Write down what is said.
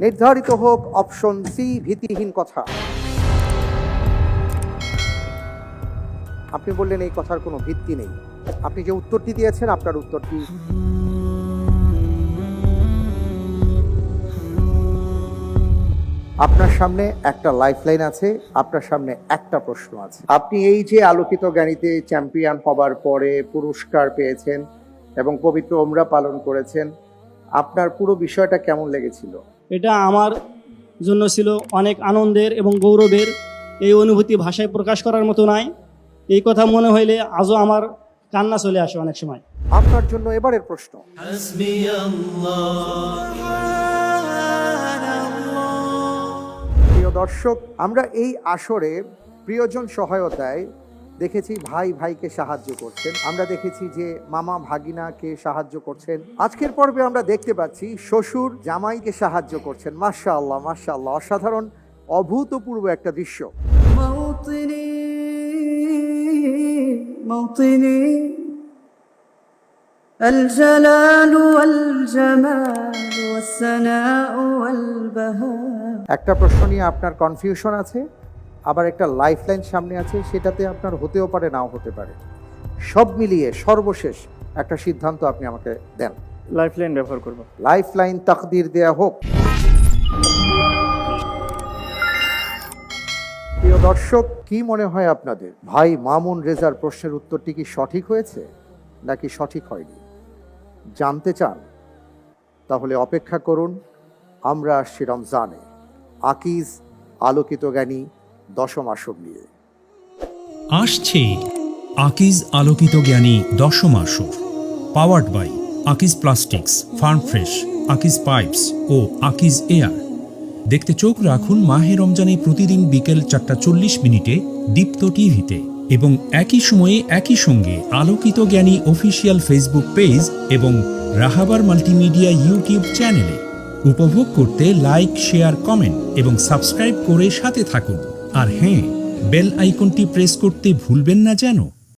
নির্ধারিত হোক option C ভিত্তিহীন কথা। আপনি বললেন এই কথার কোনো ভিত্তি নেই। আপনি যে উত্তরটি দিয়েছেন, আপনার উত্তরটি আপনার সামনে একটা লাইফলাইন আছে, আপনার সামনে একটা প্রশ্ন আছে। আপনি এই যে আলোকিত জ্ঞানীতে চ্যাম্পিয়ন হবার পরে পুরস্কার পেয়েছেন এবং পবিত্র ওমরা পালন করেছেন, আপনার পুরো বিষয়টা কেমন লেগেছিল? এটা আমার জন্য ছিল অনেক আনন্দের এবং গৌরবের। এই অনুভূতি ভাষায় প্রকাশ করার মতো নয় এই কথা মনে হইলে আজও আমার কান্না চলে আসে অনেক সময়। আপনার জন্য এবারের প্রশ্ন। প্রিয় দর্শক, আমরা এই আসরে প্রিয়জন সহায়তায় দেখেছি ভাই ভাইকে সাহায্য করছেন। আমরা দেখেছি যে মামা ভাগিনাকে সাহায্য করছেন। আজকের পর্বে আমরা দেখতে পাচ্ছি শ্বশুর জামাইকে সাহায্য করছেন। মাসা আল্লাহ মাসা আল্লাহ অসাধারণ অভূতপূর্ব একটা দৃশ্য। একটা প্রশ্ন নিয়ে আপনার কনফিউশন আছে? আবার একটা লাইফলাইন সামনে আছে সেটাতে আপনার হতেও পারে নাও হতে পারে। সব মিলিয়ে সর্বশেষ একটা সিদ্ধান্ত আপনি আমাকে দেন। লাইফ লাইন ব্যবহার করব। লাইফলাইন তাকদির দেয়া হোক। প্রিয় দর্শক কি মনে হয় আপনাদের? ভাই মামুন রেজার প্রশ্নের উত্তরটি কি সঠিক হয়েছে নাকি সঠিক হয়নি? জানতে চান? তাহলে অপেক্ষা করুন আমরা আসছি রমজানে। আকিজ আলোকিত জ্ঞানী দশম আসর নিয়ে। আসছে আকিজ আলোকিত জ্ঞানী দশম আসর। Powered by Akij plastics farm fresh Akij pipes O Akij air দেখতে চোখ রাখুন মাহে রমজানে প্রতিদিন বিকেল চারটা চল্লিশ মিনিটে দীপ্ত টিভিতে এবং একই সময়ে একই সঙ্গে আলোকিত জ্ঞানী অফিসিয়াল ফেসবুক পেজ এবং রাহাবার মাল্টিমিডিয়া ইউটিউব চ্যানেলে। উপভোগ করতে লাইক, শেয়ার, কমেন্ট এবং সাবস্ক্রাইব করে সাথে থাকুন। আর হ্যাঁ বেল আইকনটি প্রেস করতে ভুলবেন না যেন।